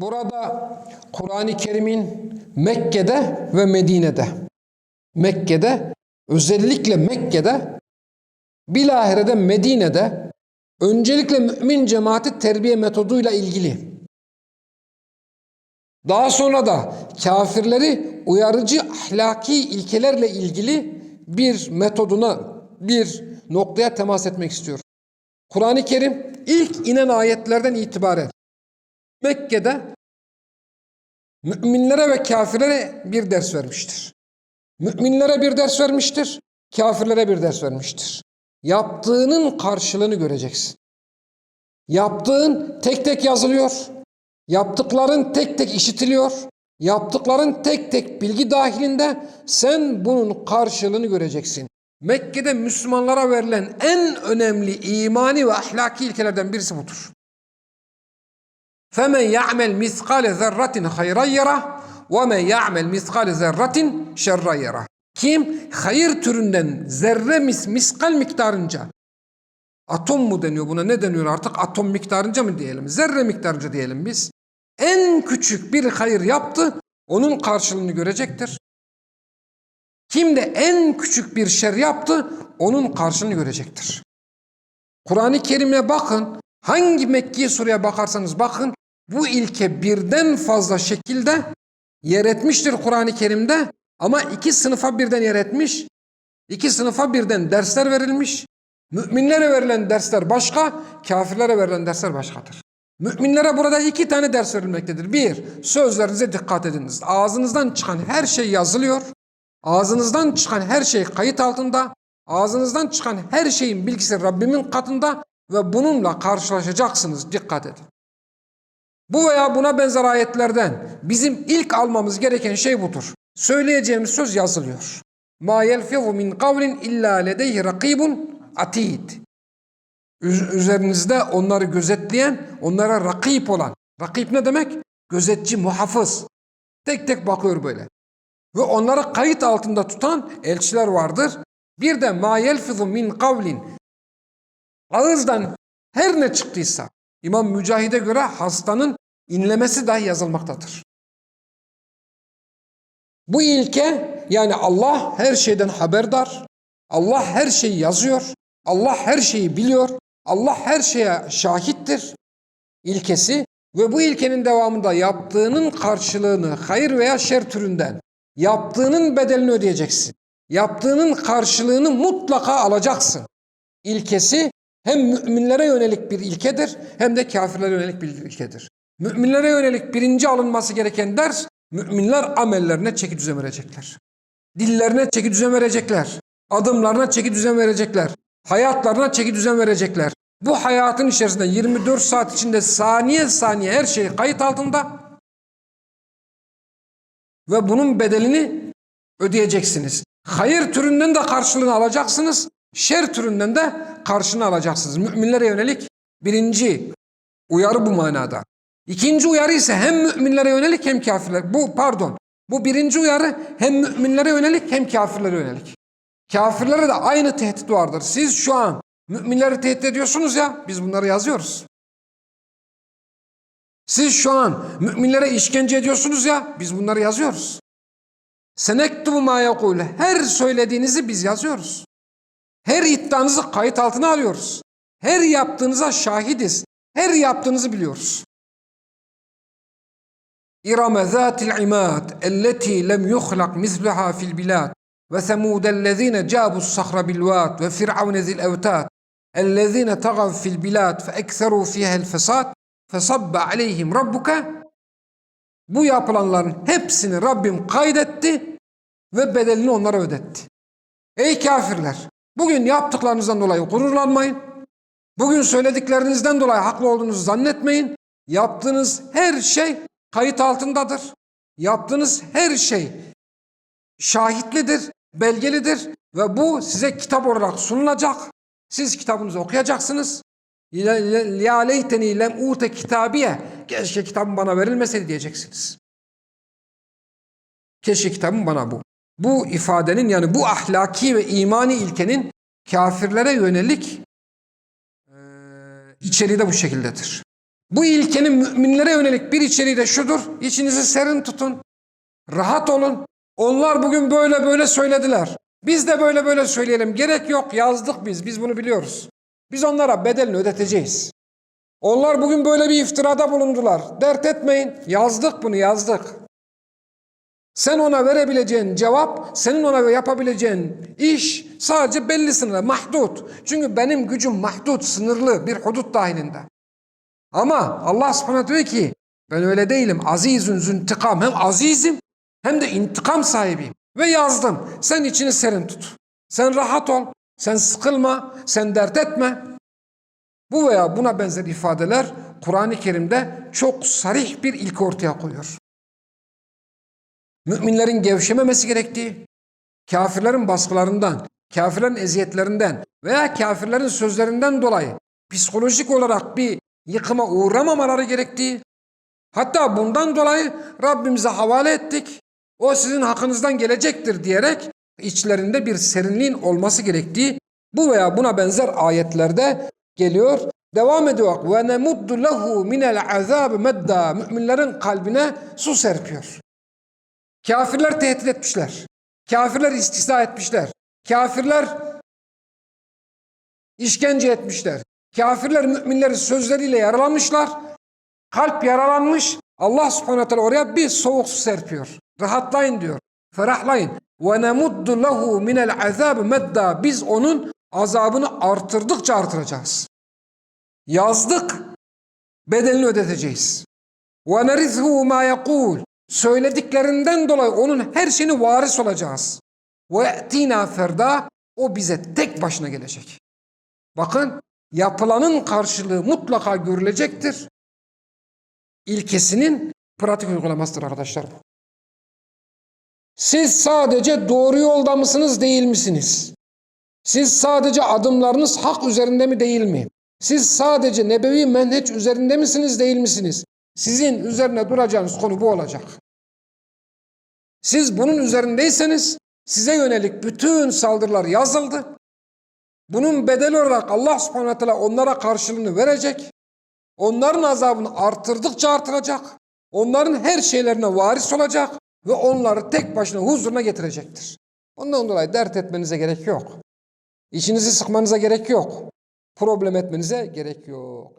Burada Kur'an-ı Kerim'in Mekke'de ve Medine'de, Mekke'de, özellikle Mekke'de, bilahirede Medine'de, öncelikle mümin cemaati terbiye metoduyla ilgili, daha sonra da kafirleri uyarıcı ahlaki ilkelerle ilgili bir metoduna, bir noktaya temas etmek istiyor. Kur'an-ı Kerim ilk inen ayetlerden itibaren Mekke'de müminlere ve kafirlere bir ders vermiştir. Müminlere bir ders vermiştir, kafirlere bir ders vermiştir. Yaptığının karşılığını göreceksin. Yaptığın tek tek yazılıyor. Yaptıkların tek tek işitiliyor. Yaptıkların tek tek bilgi dahilinde sen bunun karşılığını göreceksin. Mekke'de Müslümanlara verilen en önemli imani ve ahlaki ilkelerden birisi budur. فَمَنْ يَعْمَلْ مِثْقَالَ ذَرَّةٍ خَيْرًا يَرَهُ وَمَنْ يَعْمَلْ مِثْقَالَ ذَرَّةٍ شَرًّا يَرَهُ Kim hayır türünden zerre mis, miskal miktarınca atom mu deniyor buna ne deniyor artık atom miktarınca mı diyelim zerre miktarınca diyelim biz en küçük bir hayır yaptı onun karşılığını görecektir. Kim de en küçük bir şer yaptı onun karşılığını görecektir. Kur'an-ı Kerim'e bakın hangi Mekki sureye bakarsanız bakın bu ilke birden fazla şekilde yer etmiştir Kur'an-ı Kerim'de ama iki sınıfa birden yer etmiş. İki sınıfa birden dersler verilmiş. Müminlere verilen dersler başka, kafirlere verilen dersler başkadır. Müminlere burada iki tane ders verilmektedir. Bir, sözlerinize dikkat ediniz. Ağzınızdan çıkan her şey yazılıyor. Ağzınızdan çıkan her şey kayıt altında. Ağzınızdan çıkan her şeyin bilgisi Rabbimin katında ve bununla karşılaşacaksınız. Dikkat edin. Bu veya buna benzer ayetlerden bizim ilk almamız gereken şey budur. Söyleyeceğimiz söz yazılıyor. Ma yelfizu min kavlin illa ledeyhi rakibun atid. Üz- Üzerinizde onları gözetleyen, onlara rakip olan. Rakip ne demek? Gözetçi, muhafız. Tek tek bakıyor böyle. Ve onları kayıt altında tutan elçiler vardır. Bir de ma yelfizu min kavlin. Ağızdan her ne çıktıysa İmam Mücahid'e göre hastanın inlemesi dahi yazılmaktadır. Bu ilke yani Allah her şeyden haberdar. Allah her şeyi yazıyor. Allah her şeyi biliyor. Allah her şeye şahittir ilkesi ve bu ilkenin devamında yaptığının karşılığını hayır veya şer türünden yaptığının bedelini ödeyeceksin. Yaptığının karşılığını mutlaka alacaksın. İlkesi hem müminlere yönelik bir ilkedir hem de kafirlere yönelik bir ilkedir. Müminlere yönelik birinci alınması gereken ders müminler amellerine çeki düzen verecekler. Dillerine çeki düzen verecekler. Adımlarına çeki düzen verecekler. Hayatlarına çeki düzen verecekler. Bu hayatın içerisinde 24 saat içinde saniye saniye her şey kayıt altında ve bunun bedelini ödeyeceksiniz. Hayır türünden de karşılığını alacaksınız. Şer türünden de karşılığını alacaksınız. Müminlere yönelik birinci uyarı bu manada. İkinci uyarı ise hem müminlere yönelik hem kafirler. Bu pardon. Bu birinci uyarı hem müminlere yönelik hem kafirlere yönelik. Kafirlere de aynı tehdit vardır. Siz şu an müminleri tehdit ediyorsunuz ya biz bunları yazıyoruz. Siz şu an müminlere işkence ediyorsunuz ya biz bunları yazıyoruz. Senektubu ma yekul. Her söylediğinizi biz yazıyoruz. Her iddianızı kayıt altına alıyoruz. Her yaptığınıza şahidiz. Her yaptığınızı biliyoruz. İmâd elleti lem yuhlak misluha fil bilad ve semûdellezîne câbus sahra bilvâd ve firavne zil evtâd ellezîne tagav fil bilad fe ekserû fîhel fesâd fesabbe aleyhim rabbuke bu yapılanların hepsini Rabbim kaydetti ve bedelini onlara ödetti. Ey kafirler! Bugün yaptıklarınızdan dolayı gururlanmayın. Bugün söylediklerinizden dolayı haklı olduğunuzu zannetmeyin. Yaptığınız her şey kayıt altındadır. Yaptığınız her şey şahitlidir, belgelidir ve bu size kitap olarak sunulacak. Siz kitabınızı okuyacaksınız. Ya leyteni lem ute kitabiye. Keşke kitabım bana verilmeseydi diyeceksiniz. Keşke kitabım bana bu. Bu ifadenin yani bu ahlaki ve imani ilkenin kafirlere yönelik e, içeriği de bu şekildedir. Bu ilkenin müminlere yönelik bir içeriği de şudur. İçinizi serin tutun. Rahat olun. Onlar bugün böyle böyle söylediler. Biz de böyle böyle söyleyelim. Gerek yok. Yazdık biz. Biz bunu biliyoruz. Biz onlara bedelini ödeteceğiz. Onlar bugün böyle bir iftirada bulundular. Dert etmeyin. Yazdık bunu yazdık. Sen ona verebileceğin cevap, senin ona yapabileceğin iş sadece belli sınırda, mahdut. Çünkü benim gücüm mahdut, sınırlı bir hudut dahilinde. Ama Allah subhanahu diyor ki ben öyle değilim. Azizün züntikam. Hem azizim hem de intikam sahibiyim. Ve yazdım. Sen içini serin tut. Sen rahat ol. Sen sıkılma. Sen dert etme. Bu veya buna benzer ifadeler Kur'an-ı Kerim'de çok sarih bir ilk ortaya koyuyor. Müminlerin gevşememesi gerektiği, kafirlerin baskılarından, kafirlerin eziyetlerinden veya kafirlerin sözlerinden dolayı psikolojik olarak bir yıkıma uğramamaları gerektiği, hatta bundan dolayı Rabbimize havale ettik, o sizin hakkınızdan gelecektir diyerek içlerinde bir serinliğin olması gerektiği bu veya buna benzer ayetlerde geliyor. Devam ediyor. Ve nemuddu lehu minel azab medda. Müminlerin kalbine su serpiyor. Kafirler tehdit etmişler. Kafirler istihza etmişler. Kafirler işkence etmişler. Kafirler müminleri sözleriyle yaralamışlar. Kalp yaralanmış. Allah subhanahu teala oraya bir soğuk su serpiyor. Rahatlayın diyor. Ferahlayın. Ve nemuddu lehu minel azab medda. Biz onun azabını artırdıkça artıracağız. Yazdık. Bedelini ödeteceğiz. Ve nerizhu ma yekul. Söylediklerinden dolayı onun her şeyini varis olacağız. Ve e'tina ferda. O bize tek başına gelecek. Bakın yapılanın karşılığı mutlaka görülecektir. İlkesinin pratik uygulamasıdır arkadaşlar. Siz sadece doğru yolda mısınız değil misiniz? Siz sadece adımlarınız hak üzerinde mi değil mi? Siz sadece nebevi menheç üzerinde misiniz değil misiniz? Sizin üzerine duracağınız konu bu olacak. Siz bunun üzerindeyseniz size yönelik bütün saldırılar yazıldı. Bunun bedeli olarak Allah subhanahu teala onlara karşılığını verecek. Onların azabını artırdıkça artıracak. Onların her şeylerine varis olacak ve onları tek başına huzuruna getirecektir. Ondan dolayı dert etmenize gerek yok. İçinizi sıkmanıza gerek yok. Problem etmenize gerek yok.